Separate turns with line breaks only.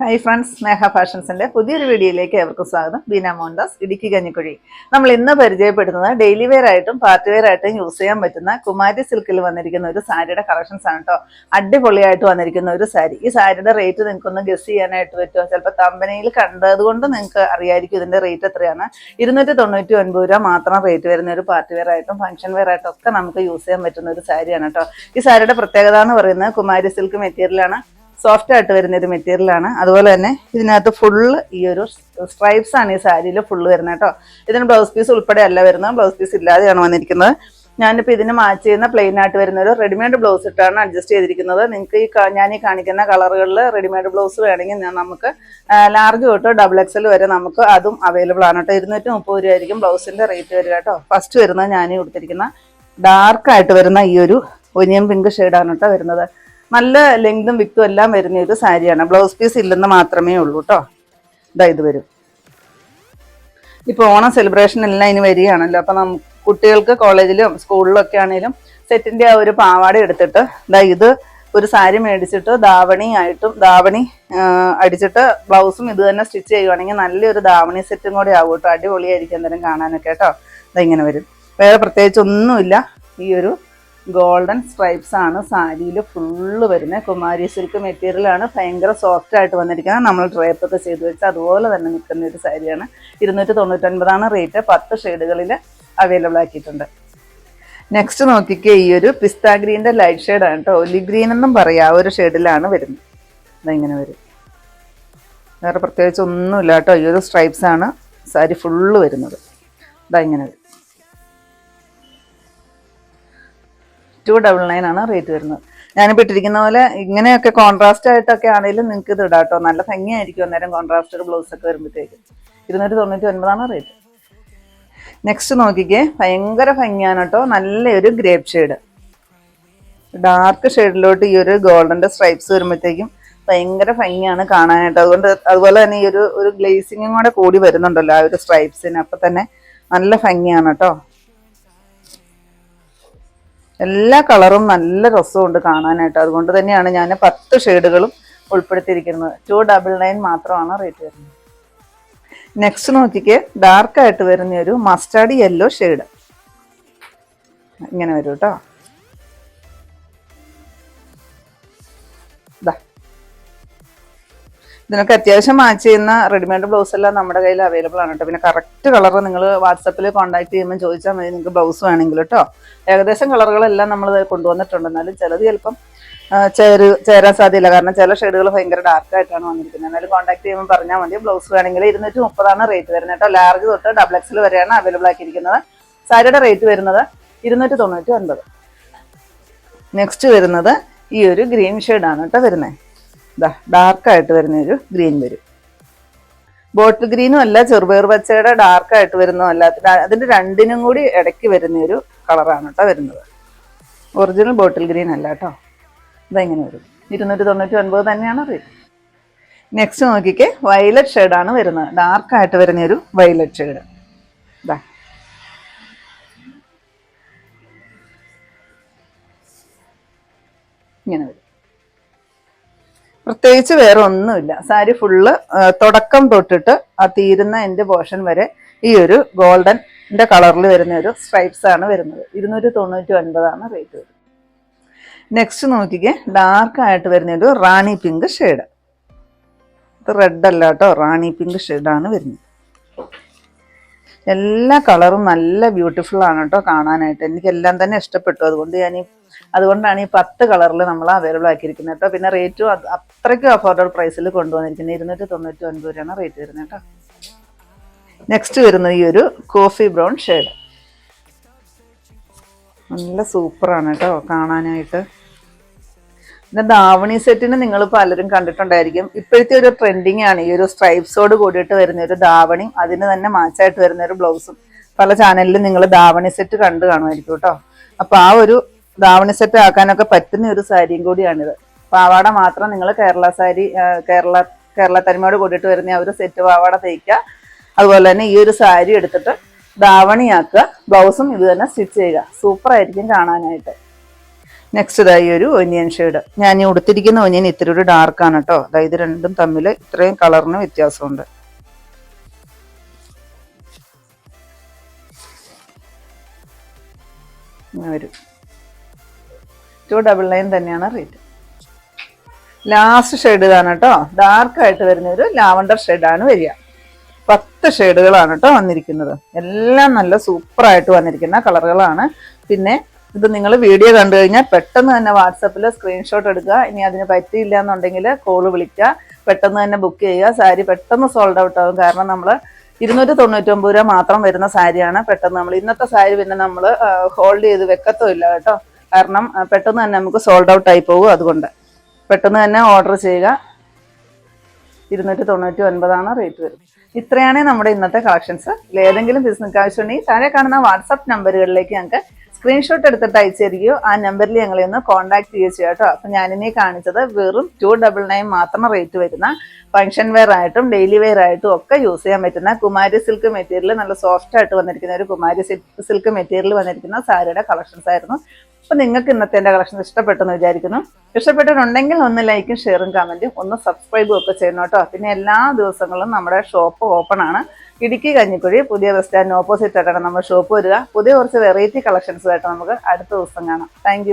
Hi friends സ്നേഹ ഫാഷൻസിന്റെ പുതിയൊരു വീഡിയോയിലേക്ക് ഏവർക്കും സ്വാഗതം. ബീന മോഹൻദാസ് ഇടുക്കി കഞ്ഞിക്കുഴി. നമ്മൾ ഇന്ന് പരിചയപ്പെടുത്തുന്നത് ഡെയിലി വെയർ ആയിട്ടും പാർട്ടി വെയർ ആയിട്ടും യൂസ് ചെയ്യാൻ പറ്റുന്ന കുമാരി സിൽക്കിൽ വന്നിരിക്കുന്ന ഒരു സാരിയുടെ കളക്ഷൻസ് ആണ് കേട്ടോ അടിപൊളിയായിട്ട് വന്നിരിക്കുന്ന ഒരു സാരി. ഈ സാരിയുടെ റേറ്റ് നിങ്ങൾക്കൊന്ന് ഗസ് ചെയ്യാനായിട്ട് പറ്റുമോ? ചിലപ്പോൾ കമ്പനിയിൽ കണ്ടതുകൊണ്ട് നിങ്ങൾക്ക് അറിയായിരിക്കും ഇതിന്റെ റേറ്റ് എത്രയാണ്. ഇരുന്നൂറ്റി തൊണ്ണൂറ്റി ഒൻപത് രൂപ മാത്രം റേറ്റ് വരുന്ന ഒരു പാർട്ടി വെയർ ആയിട്ടും ഫംഗ്ഷൻ വെയർ ആയിട്ടും ഒക്കെ നമുക്ക് യൂസ് ചെയ്യാൻ പറ്റുന്ന ഒരു സാരിയാണ് കേട്ടോ ഈ സാരിയുടെ പ്രത്യേകത എന്ന് പറയുന്നത് കുമാരി സിൽക്ക് മെറ്റീരിയലാണ് സോഫ്റ്റ് ആയിട്ട് വരുന്ന ഒരു മെറ്റീരിയൽ ആണ്. അതുപോലെ തന്നെ ഇതിനകത്ത് ഫുള്ള് ഈ ഒരു സ്ട്രൈപ്സ് ആണ് ഈ സാരിയിൽ ഫുള്ള് വരുന്നത് കേട്ടോ. ഇതിന് ബ്ലൗസ് പീസ് ഉൾപ്പെടെ അല്ല വരുന്നത്. ബ്ലൗസ് പീസ് ഇല്ലാതെയാണ് വന്നിരിക്കുന്നത്. ഞാനിപ്പോൾ ഇതിന് മാച്ച് ചെയ്യുന്ന പ്ലെയിൻ ആയിട്ട് വരുന്ന ഒരു റെഡിമെയ്ഡ് ബ്ലൗസ് ഇട്ടാണ് അഡ്ജസ്റ്റ് ചെയ്തിരിക്കുന്നത്. നിങ്ങൾക്ക് ഈ ഞാൻ ഈ കാണിക്കുന്ന കളറുകളിൽ റെഡിമെയ്ഡ് ബ്ലൗസ് വേണമെങ്കിൽ നമുക്ക് ലാർജ് തൊട്ട് ഡബിൾ എക്സൽ വരെ നമുക്ക് അതും അവൈലബിൾ ആണ് കേട്ടോ. ഇരുന്നൂറ്റി മുപ്പത് രൂപ ആയിരിക്കും ബ്ലൗസിന്റെ റേറ്റ് വരിക കേട്ടോ. ഫസ്റ്റ് വരുന്നത് ഞാൻ കൊടുത്തിരിക്കുന്ന ഡാർക്കായിട്ട് വരുന്ന ഈ ഒരു ഒനിയൻ പിങ്ക് ഷെയ്ഡാണ് കേട്ടോ വരുന്നത്. നല്ല ലെങ്തും വിക്തും എല്ലാം വരുന്ന ഒരു സാരിയാണ്. ബ്ലൗസ് പീസ് ഇല്ലെന്ന് മാത്രമേ ഉള്ളൂ കേട്ടോ ഇതാ ഇത് വരും. ഇപ്പോൾ ഓണം സെലിബ്രേഷൻ എല്ലാം ഇനി വരികയാണല്ലോ. അപ്പം നം കുട്ടികൾക്ക് കോളേജിലും സ്കൂളിലും ഒക്കെ ആണെങ്കിലും സെറ്റിന്റെ ആ ഒരു പാവാട എടുത്തിട്ട് ഇതാ ഇത് ഒരു സാരി മേടിച്ചിട്ട് ദാവണി ആയിട്ടും ദാവണി അടിച്ചിട്ട് ബ്ലൗസും ഇത് തന്നെ സ്റ്റിച്ച് ചെയ്യുവാണെങ്കിൽ നല്ലൊരു ദാവണി സെറ്റും കൂടി ആവും കേട്ടോ അടിപൊളിയായിരിക്കും എന്തായാലും കാണാനൊക്കെ കേട്ടോ ഇതാ ഇങ്ങനെ വരും. വേറെ പ്രത്യേകിച്ച് ഒന്നുമില്ല. ഈ ഒരു ഗോൾഡൻ സ്ട്രൈപ്സ് ആണ്. സാരിയിൽ ഫുള്ള് വരുന്നത് കുമാരി സിൽക്ക് മെറ്റീരിയലാണ് ഭയങ്കര സോഫ്റ്റ് ആയിട്ട് വന്നിരിക്കുന്നത്. നമ്മൾ ഡ്രേപ്പ് ഒക്കെ ചെയ്ത് വെച്ച് അതുപോലെ തന്നെ നിൽക്കുന്ന ഒരു സാരിയാണ്. ഇരുന്നൂറ്റി തൊണ്ണൂറ്റൊൻപതാണ് റേറ്റ് പത്ത് ഷെയ്ഡുകളിൽ അവൈലബിൾ ആക്കിയിട്ടുണ്ട്. നെക്സ്റ്റ് നോക്കിക്കേ ഈ ഒരു പിസ്ത ഗ്രീന്റെ ലൈറ്റ് ഷെയ്ഡാണ് കേട്ടോ ഒലി ഗ്രീൻ എന്നും പറയാം. ആ ഒരു ഷെയ്ഡിലാണ് വരുന്നത്. ഇങ്ങനെ വരും. വേറെ പ്രത്യേകിച്ച് ഒന്നുമില്ല കേട്ടോ ഈ ഒരു സ്ട്രൈപ്സ് ആണ് സാരി ഫുള്ള് വരുന്നത്. ഇതാ ഇങ്ങനെ വരും. ടു ഡബിൾ നയൻ ആണ് റേറ്റ് വരുന്നത്. ഞാനിപ്പോൾ ഇട്ടിരിക്കുന്ന പോലെ ഇങ്ങനെയൊക്കെ കോൺട്രാസ്റ്റ് ആയിട്ടൊക്കെ ആണെങ്കിലും നിങ്ങൾക്ക് ഇത് ഇടാട്ടോ. നല്ല ഭംഗിയായിരിക്കും അന്നേരം കോൺട്രാസ്റ്റഡ് ബ്ലൗസ് ഒക്കെ വരുമ്പോഴത്തേക്ക്. ഇരുന്നൂറ്റി തൊണ്ണൂറ്റി ഒൻപതാണ് റേറ്റ് നെക്സ്റ്റ് നോക്കിക്കേ. ഭയങ്കര ഭംഗിയാണ് കേട്ടോ നല്ലൊരു ഗ്രേപ്പ് ഷെയ്ഡ് ഡാർക്ക് ഷെയ്ഡിലോട്ട് ഈ ഒരു ഗോൾഡന്റെ സ്ട്രൈപ്സ് വരുമ്പോഴത്തേക്കും ഭയങ്കര ഭംഗിയാണ് കാണാനായിട്ട്. അതുകൊണ്ട് അതുപോലെ തന്നെ ഈ ഒരു ഒരു ഗ്ലേസിങ്ങും കൂടെ കൂടി വരുന്നുണ്ടല്ലോ ആ ഒരു സ്ട്രൈപ്സിന് അപ്പം തന്നെ നല്ല ഭംഗിയാണ് കേട്ടോ എല്ലാ കളറും നല്ല രസമുണ്ട് കാണാനായിട്ട്. അതുകൊണ്ട് തന്നെയാണ് ഞാൻ പത്ത് ഷെയ്ഡുകളും ഉൾപ്പെടുത്തിയിരിക്കുന്നത്. ടു ഡബിൾ നയൻ മാത്രമാണ് റേറ്റ് വരുന്നത്. നെക്സ്റ്റ് നോക്കിക്കേ ഡാർക്ക് ആയിട്ട് വരുന്ന ഒരു മസ്റ്റാർഡ് യെല്ലോ ഷെയ്ഡ് ഇങ്ങനെ വരും കേട്ടോ ദാ. ഇതിനൊക്കെ അത്യാവശ്യം മാച്ച് ചെയ്യുന്ന റെഡിമെയ്ഡ് ബ്ലൗസ് എല്ലാം നമ്മുടെ കയ്യിൽ അവൈലബിൾ ആണ് കേട്ടോ. പിന്നെ കറക്റ്റ് കളർ നിങ്ങൾ വാട്സപ്പിൽ കോൺടാക്ട് ചെയ്യുമ്പോൾ ചോദിച്ചാൽ മതി. നിങ്ങൾക്ക് ബ്ലൗസ് വേണമെങ്കിൽ കേട്ടോ. ഏകദേശം കളറുകളെല്ലാം നമ്മൾ കൊണ്ടുവന്നിട്ടുണ്ട്. എന്നാലും ചിലത് ചിലപ്പം ചേര് ചേരാൻ സാധ്യതയില്ല കാരണം ചില ഷെയ്ഡുകൾ ഭയങ്കര ഡാർക്ക് ആയിട്ടാണ് വന്നിരിക്കുന്നത്. എന്നാലും കോൺടാക്ട് ചെയ്യുമ്പോൾ പറഞ്ഞാൽ മതി. ബ്ലൗസ് വേണമെങ്കിൽ ഇരുന്നൂറ്റി മുപ്പതാണ് റേറ്റ് വരുന്നത് കേട്ടോ. ലാർജ് തൊട്ട് ഡബിൾ എക്സിൽ വരെയാണ് അവൈലബിൾ ആക്കിയിരിക്കുന്നത്. സാരിയുടെ റേറ്റ് വരുന്നത് ഇരുന്നൂറ്റി തൊണ്ണൂറ്റി ഒൻപത് നെക്സ്റ്റ് വരുന്നത് ഈ ഒരു ഗ്രീൻ ഷെയ്ഡാണ് കേട്ടോ വരുന്നത് ഇതാ ഡാർക്കായിട്ട് വരുന്ന ഒരു ഗ്രീൻ വരും. ബോട്ടിൽ ഗ്രീനും അല്ല ചെറുപയർ പച്ചയുടെ ഡാർക്കായിട്ട് വരുന്നതും അല്ല. ര- അതിന്റെ രണ്ടിനും കൂടി ഇടയ്ക്ക് വരുന്ന ഒരു കളറാണ് കേട്ടോ വരുന്നത്. ഒറിജിനൽ ബോട്ടിൽ ഗ്രീൻ അല്ല കേട്ടോ ഇതെങ്ങനെ വരും? ഇരുന്നൂറ്റി തൊണ്ണൂറ്റി ഒൻപത് തന്നെയാണ് റേറ്റ് നെക്സ്റ്റ് നോക്കിക്കേ വയലറ്റ് ഷെയ്ഡാണ് വരുന്നത്. ഡാർക്കായിട്ട് വരുന്ന ഒരു വയലറ്റ് ഷെയ്ഡ് ഇതാ ഇങ്ങനെ വരും. പ്രത്യേകിച്ച് വേറെ ഒന്നുമില്ല. സാരി ഫുള്ള് തുടക്കം തൊട്ടിട്ട് ആ തീരുന്ന എന്റെ പോർഷൻ വരെ ഈ ഒരു ഗോൾഡന്റെ കളറിൽ വരുന്ന ഒരു സ്ട്രൈപ്സ് ആണ് വരുന്നത്. ഇരുന്നൂറ്റി തൊണ്ണൂറ്റി ഒൻപതാണ് റേറ്റ് വരുന്നത്. നെക്സ്റ്റ് നോക്കിക്കേ ഡാർക്കായിട്ട് വരുന്ന ഒരു റാണി പിങ്ക് ഷെയ്ഡ് ഇത് റെഡ് അല്ല കേട്ടോ റാണി പിങ്ക് ഷെയ്ഡാണ് വരുന്നത്. എല്ലാ കളറും നല്ല ബ്യൂട്ടിഫുൾ ആണ് കേട്ടോ കാണാനായിട്ട്. എനിക്കെല്ലാം തന്നെ ഇഷ്ടപ്പെട്ടു. അതുകൊണ്ട് ഞാൻ ഈ അതുകൊണ്ടാണ് ഈ പത്ത് കളറിൽ നമ്മൾ അവൈലബിൾ ആക്കിയിരിക്കുന്നത് കേട്ടോ. പിന്നെ റേറ്റും അത് അത്രയ്ക്കും അഫോർഡബിൾ പ്രൈസിൽ കൊണ്ടുവന്നിരിക്കുന്നത് ഇരുന്നൂറ്റി തൊണ്ണൂറ്റി ഒൻപത് രൂപയാണ് റേറ്റ് വരുന്നത് കേട്ടോ. നെക്സ്റ്റ് വരുന്നത് ഈ ഒരു കോഫി ബ്രൗൺ ഷെയ്ഡ് നല്ല സൂപ്പറാണ് കേട്ടോ കാണാനായിട്ട്. പിന്നെ ദാവണി സെറ്റിന് നിങ്ങൾ പലരും കണ്ടിട്ടുണ്ടായിരിക്കും. ഇപ്പോഴത്തെ ഒരു ട്രെൻഡിങ് ആണ് ഈ ഒരു സ്ട്രൈപ്സോട് കൂടിയിട്ട് വരുന്ന ഒരു ദാവണി അതിന് തന്നെ മാച്ചായിട്ട് വരുന്ന ഒരു ബ്ലൗസും പല ചാനലിലും നിങ്ങൾ ദാവണി സെറ്റ് കണ്ടു കാണുമായിരിക്കും കേട്ടോ. അപ്പോൾ ആ ഒരു ദാവണി സെറ്റ് ആക്കാനൊക്കെ പറ്റുന്ന ഒരു സാരിയും കൂടിയാണിത്. പാവാട മാത്രം നിങ്ങൾ കേരള സാരി കേരള കേരള തനിമയോട് കൂടിയിട്ട് വരുന്ന ഒരു സെറ്റ് പാവാട തയ്ക്കുക. അതുപോലെ തന്നെ ഈ ഒരു സാരി എടുത്തിട്ട് ദാവണിയാക്കുക. ബ്ലൗസും ഇത് തന്നെ സ്റ്റിച്ച് ചെയ്യുക. സൂപ്പർ ആയിരിക്കും കാണാനായിട്ട്. നെക്സ്റ്റ് ഇതായി ഒരു ഒനിയൻ ഷെയ്ഡ് ഞാൻ ഈ ഉടുത്തിരിക്കുന്ന ഒനിയൻ ഇത്തിരി ഒരു ഡാർക്കാണ് കേട്ടോ. അതായത് രണ്ടും തമ്മിൽ ഇത്രയും കളറിന് വ്യത്യാസമുണ്ട്. വരും. ടു ഡബിൾ നയൻ തന്നെയാണ് റേറ്റ് ലാസ്റ്റ് ഷെയ്ഡ് ഇതാണ് കേട്ടോ ഡാർക്ക് ആയിട്ട് വരുന്ന ഒരു ലാവണ്ടർ ഷെയ്ഡാണ് വരിക. പത്ത് ഷെയ്ഡുകളാണ് കേട്ടോ വന്നിരിക്കുന്നത്. എല്ലാം നല്ല സൂപ്പറായിട്ട് വന്നിരിക്കുന്ന കളറുകളാണ്. പിന്നെ ഇത് നിങ്ങൾ വീഡിയോ കണ്ടു കഴിഞ്ഞാൽ പെട്ടെന്ന് തന്നെ വാട്സപ്പിൽ സ്ക്രീൻഷോട്ട് എടുക്കുക. ഇനി അതിന് പറ്റിയില്ല എന്നുണ്ടെങ്കിൽ കോൾ വിളിക്കുക. പെട്ടെന്ന് തന്നെ ബുക്ക് ചെയ്യുക. സാരി പെട്ടെന്ന് സോൾഡ് ഔട്ട് ആകും കാരണം നമ്മൾ ഇരുന്നൂറ്റി തൊണ്ണൂറ്റൊമ്പത് രൂപ മാത്രം വരുന്ന സാരിയാണ്. പെട്ടെന്ന് നമ്മൾ ഇന്നത്തെ സാരി പിന്നെ നമ്മൾ ഹോൾഡ് ചെയ്ത് വെക്കത്തും ഇല്ല കേട്ടോ കാരണം പെട്ടെന്ന് തന്നെ നമുക്ക് സോൾഡ് ഔട്ട് ആയി പോകും അതുകൊണ്ട്. പെട്ടെന്ന് തന്നെ ഓർഡർ ചെയ്യുക. ഇരുന്നൂറ്റി തൊണ്ണൂറ്റി ഒൻപതാണ് റേറ്റ് വരുന്നത് ഇത്രയാണ് നമ്മുടെ ഇന്നത്തെ കളക്ഷൻസ് ഏതെങ്കിലും ബിസിനസ് ആവശ്യമുണ്ടെങ്കിൽ താഴെ കാണുന്ന വാട്സാപ്പ് നമ്പറുകളിലേക്ക് ഞങ്ങൾക്ക് സ്ക്രീൻഷോട്ട് എടുത്തിട്ട് അയച്ചു തരികയോ ആ നമ്പറിൽ ഞങ്ങളെ ഒന്ന് കോൺടാക്ട് ചെയ്യുക ചെയ്യാം കേട്ടോ. അപ്പം ഞാനിനി കാണിച്ചത് വെറും ടു ഡബിൾ നയൻ മാത്രം റേറ്റ് വരുന്ന ഫംഗ്ഷൻ വെയർ ആയിട്ടും ഡെയിലി വെയർ ആയിട്ടും ഒക്കെ യൂസ് ചെയ്യാൻ പറ്റുന്ന കുമാരി സിൽക്ക് മെറ്റീരിയൽ നല്ല സോഫ്റ്റ് ആയിട്ട് വന്നിരിക്കുന്ന ഒരു കുമാരി സിൽക്ക് മെറ്റീരിയൽ വന്നിരിക്കുന്ന സാരിയുടെ കളക്ഷൻസ് ആയിരുന്നു. അപ്പൊ നിങ്ങൾക്ക് ഇന്നത്തെ എന്റെ കളക്ഷൻ ഇഷ്ടപ്പെട്ടെന്ന് വിചാരിക്കുന്നു. ഇഷ്ടപ്പെട്ടിട്ടുണ്ടെങ്കിൽ ഒന്ന് ലൈക്കും ഷെയറും കമന്റും ഒന്ന് സബ്സ്ക്രൈബും ഒക്കെ ചെയ്യണം കേട്ടോ. പിന്നെ എല്ലാ ദിവസങ്ങളും നമ്മുടെ ഷോപ്പ് ഓപ്പൺ ആണ്. ഇടുക്കി കഞ്ഞിക്കുഴി പുതിയ ബസ് സ്റ്റാൻഡിന് ഓപ്പോസിറ്റ് ആയിട്ടാണ് നമ്മുടെ ഷോപ്പ് വരിക. പുതിയ കുറച്ച് വെറൈറ്റി കളക്ഷൻസ് ആയിട്ട് നമുക്ക് അടുത്ത ദിവസം കാണാം. താങ്ക്